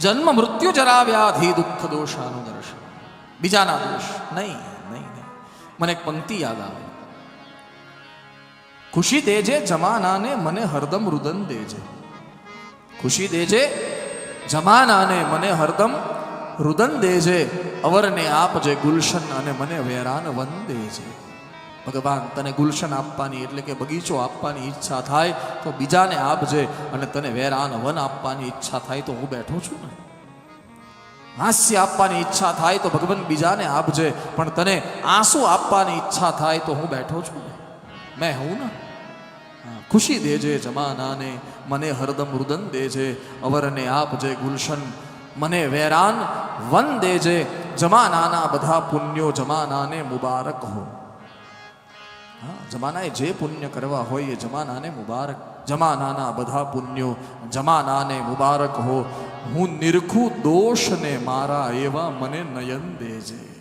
જન્મ મૃત્યુ જરા વ્યાધિ દુઃખ દોષાનું દર્શન બીજાના દોષ નહીં નહીં નહીં. મને એક પંક્તિ યાદ આવે. ખુશી દેજે જમાનાને, મને હરદમ રુદન દેજે. ખુશી દેજે જમાનાને, મને હરદમ રુદન દેજે. અવરને આપજે ગુલશન અને મને વેરાન વન દેજે. ભગવાન તને ગુલશન આપવાની એટલે કે બગીચો આપવાની ઈચ્છા થાય તો બીજાને આપજે અને તને વેરાન વન આપવાની ઈચ્છા થાય તો હું બેઠો છું ને. હાસ્ય આપવાની ઈચ્છા થાય તો ભગવાન બીજાને આપજે, પણ તને આંસુ આપવાની ઈચ્છા થાય તો હું બેઠો છું ને. મેં હું ને? ખુશી દેજે જમાનાને, મને હરદમ રુદન દેજે, અવરને આપજે ગુલશન, મને વેરાન વન દેજે, જમાનાના બધા પુણ્યો જમાનાને મુબારક હો. જમાનાએ જે પુણ્ય કરવા હોય એ જમાનાને મુબારક. જમાનાના બધા પુણ્યો જમાનાને મુબારક હો. હું નિરખું દોષને મારા એવા મને નયન દેજે.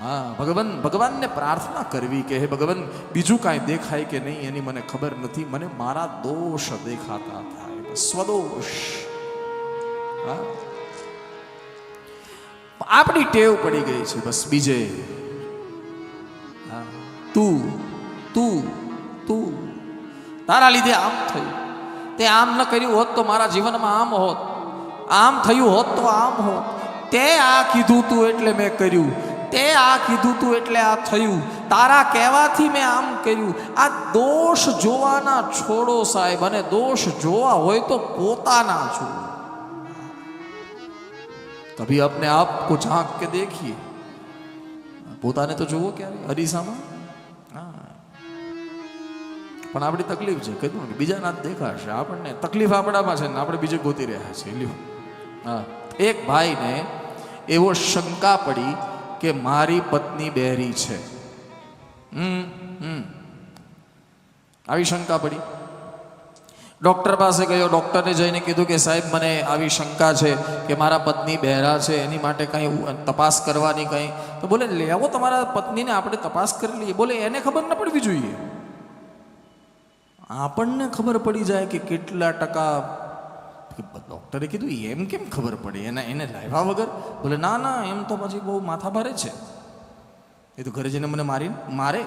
હા, ભગવાન, ભગવાનને પ્રાર્થના કરવી કે હે ભગવાન, બીજું કાંઈ દેખાય કે નહીં એની મને ખબર નથી. મને મારા દોષ દેખાતા થાય. સ્વદોષ. આપણી ટેવ પડી ગઈ છે બસ બીજે. તું તું તું. તારા લીધે આમ થયું. તે આમ ન કર્યું હોત તો મારા જીવનમાં આમ હોત. આમ થયું હોત તો આમ હોત. તે આ કીધું તું એટલે મેં કર્યું. તે આ કીધું તું એટલે આ થયું. તારા કહેવાથી મેં આમ કર્યું. આ દોષ જોવાના છોડો સાહેબ, અને દોષ જોવા હોય તો પોતાના છો. કભી અપને આપ કો ઝાંક કે દેખીએ? પોતાને તો જુઓ ક્યારે? અરીસામાં? પણ આપણી તકલીફ છે. કીધું ને બીજાના દેખાશે. આપણને તકલીફ આપણામાં છે ને આપણે બીજે ગોતી રહ્યા છીએ. લ્યો. હા. એક ભાઈને એવો શંકા પડી કે મારી પત્ની બહેરી છે. હમ હમ. આવી શંકા પડી. ડૉક્ટર પાસે ગયો. ડૉક્ટરને જઈને કીધું કે સાહેબ, મને આવી શંકા છે કે મારા પત્ની બહેરા છે. એની માટે કંઈ તપાસ કરવાની કંઈ. તો બોલે લેવો તમારા પત્નીને આપણે તપાસ કરી લઈએ. બોલે, એને ખબર ન પડવી જોઈએ. આપણને ખબર પડી જાય કે કેટલા ટકા ડૉક્ટરે કીધું, એમ કેમ ખબર પડે? એના એને લાવ્યા વગર? બોલે, ના ના, એમ તો પછી બહુ માથા ભારે છે. એ તો ઘરે જઈને મને મારી મારે.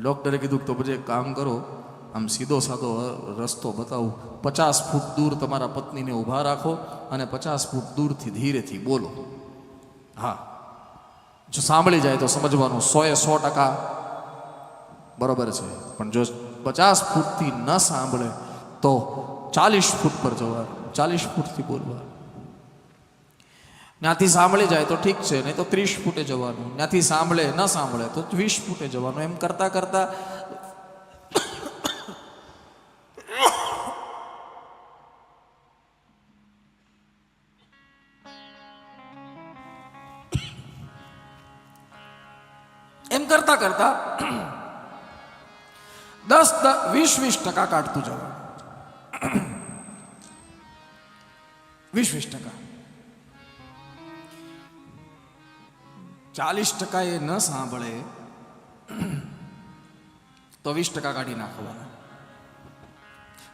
ડૉક્ટરે કીધું, તો પછી એક કામ કરો, આમ સીધો સાધો રસ્તો બતાવું. પચાસ ફૂટ દૂર તમારા પત્નીને ઊભા રાખો અને પચાસ ફૂટ દૂરથી ધીરેથી બોલો. હા. જો સાંભળી જાય તો સમજવાનું, સોએ સો ટકા બરોબર છે. પણ જો પચાસ ફૂટથી ન સાંભળે, તો ચાલીસ ફૂટ પર જવાનું ચાલીસ ફૂટથી બોલવાનું ત્યાંથી સાંભળી જાય તો ઠીક છે, નહીં તો ત્રીસ ફૂટે જવાનું. ત્યાંથી સાંભળે, ન સાંભળે, તો વીસ ફૂટે જવાનું. એમ કરતા કરતા એમ કરતા કરતા દસ વીસ વીસ ટકા કાઢતું જવાનું વીસ વીસ ટકા. ચાલીસ ટકા એ ન સાંભળે, તો વીસ ટકા કાઢી નાખવાના.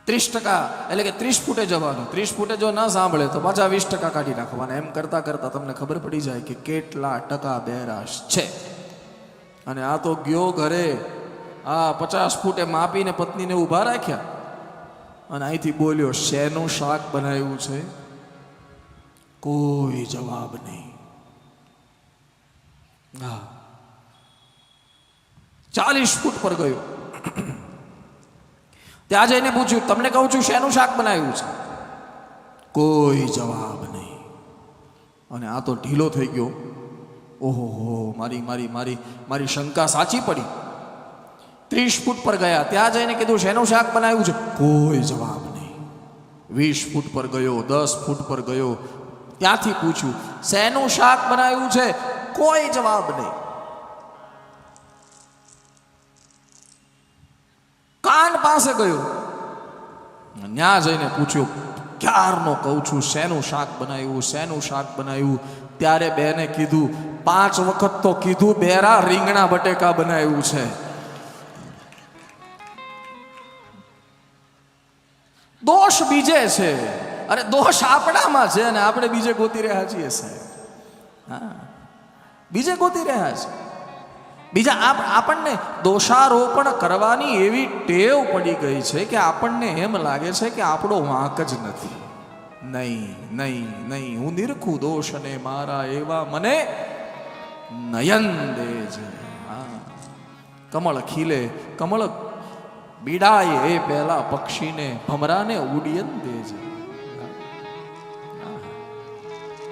ત્રીસ ટકા, એટલે કે ત્રીસ ફૂટે જવાનું. ત્રીસ ફૂટે જો ન સાંભળે, તો પાછા વીસ ટકા કાઢી નાખવાના. એમ કરતા કરતા તમને ખબર પડી જાય કે કેટલા ટકા બેરાશ છે. અને આ તો ગયો ઘરે આ પચાસ ફૂટે માપીને પત્નીને ઊભા રાખ્યા. અને અહીંથી બોલ્યો, શેનું શાક બનાવ્યું છે? કોઈ જવાબ નહીં. હા. ચાલીસ ફૂટ પર ગયો. ત્યાં જઈને પૂછ્યું, તમને કહું છું શેનું શાક બનાવ્યું છે? કોઈ જવાબ નહીં. અને આ તો ઢીલો થઈ ગયો. ઓહો હો, મારી મારી મારી મારી શંકા સાચી પડી. ત્રીસ ફૂટ પર ગયા. ત્યાં જઈને કીધું, શેનું શાક બનાવ્યું છે? કોઈ જવાબ નહીં. વીસ ફૂટ પર ગયો, દસ ફૂટ પર ગયો. ત્યાંથી પૂછ્યું, શેનું શાક બનાવ્યું છે? કોઈ જવાબ નહીં. કાન પાસે ગયો. ત્યાં જઈને પૂછ્યું, ક્યારનો કહું છું, શેનું શાક બનાવ્યું, શેનું શાક બનાવ્યું? ત્યારે બેને કીધું, પાંચ વખત તો કીધું, બેરા રીંગણા બટેકા બનાવ્યું છે. દોષ બીજે છે. અરે દોષ આપણામાં છે અને આપણે બીજે ગોતી રહ્યા છીએ સાહેબ. હા. બીજે ગોતી રહ્યા છે. બીજા આપ, આપણને દોષારોપણ કરવાની એવી ટેવ પડી ગઈ છે કે આપણને એમ લાગે છે કે આપણો વાંક જ નથી. નહીં નહીં નહીં, હું નિરખું દોષ અને મારા એવા મને નયન દેજે હા. કમળ ખીલે, કમળ બીડાય એ પહેલા પક્ષીને ભમરાને ઉડિયન દેજે